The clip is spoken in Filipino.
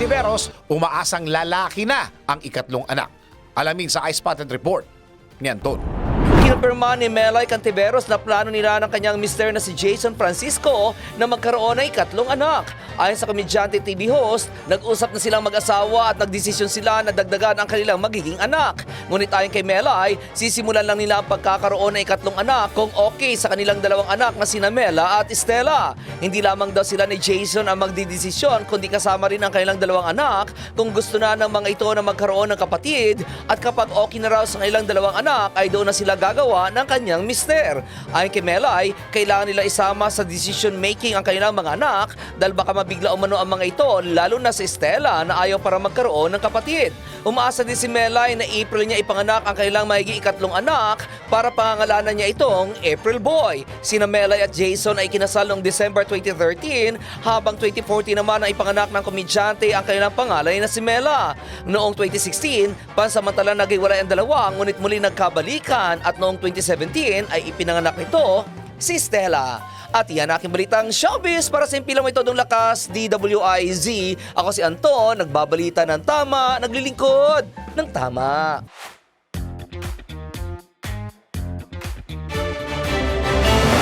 Cantiveros, umaasang lalaki na ang ikatlong anak. Alamin sa Ice Spotted Report ni Anton. Kinupirma ni Melay Cantiveros na plano nila ng kanyang mister na si Jason Francisco na magkaroon ng ikatlong anak. Ayon sa komedyante TV host, nag-usap na silang mag-asawa at nagdesisyon sila na dagdagan ang kanilang magiging anak. Ngunit ayon kay Melay, sisimulan lang nila ang pagkakaroon ng ikatlong anak kung okay sa kanilang dalawang anak na sina Mela at Estela. Hindi lamang daw sila ni Jason ang magdidesisyon kundi kasama rin ang kanilang dalawang anak kung gusto na ng mga ito na magkaroon ng kapatid at kapag okay na raw sa kanilang dalawang anak ay doon na sila gagawa ng kanyang mister. Ayon kay Melay, kailangan nila isama sa decision making ang kanilang mga anak dahil baka mabigla umano ang mga ito lalo na si Stella na ayaw para magkaroon ng kapatid. Umaasa din si Melay na April niya ipanganak ang kanilang maigi ikatlong anak para pangangalanan niya itong April Boy. Sina Melay at Jason ay kinasal noong December 2013 habang 2014 naman ang ipanganak ng komedyante ang kanilang pangalan na si Mela. Noong 2016, pansamantala naghiwalay ang dalawa ngunit muli nagkabalikan at noong 2017 ay ipinanganak nito si Stella. At yan aking balitang showbiz para sa impilang may todong lakas, DWIZ. Ako si Anton, nagbabalita ng tama, naglilingkod ng tama.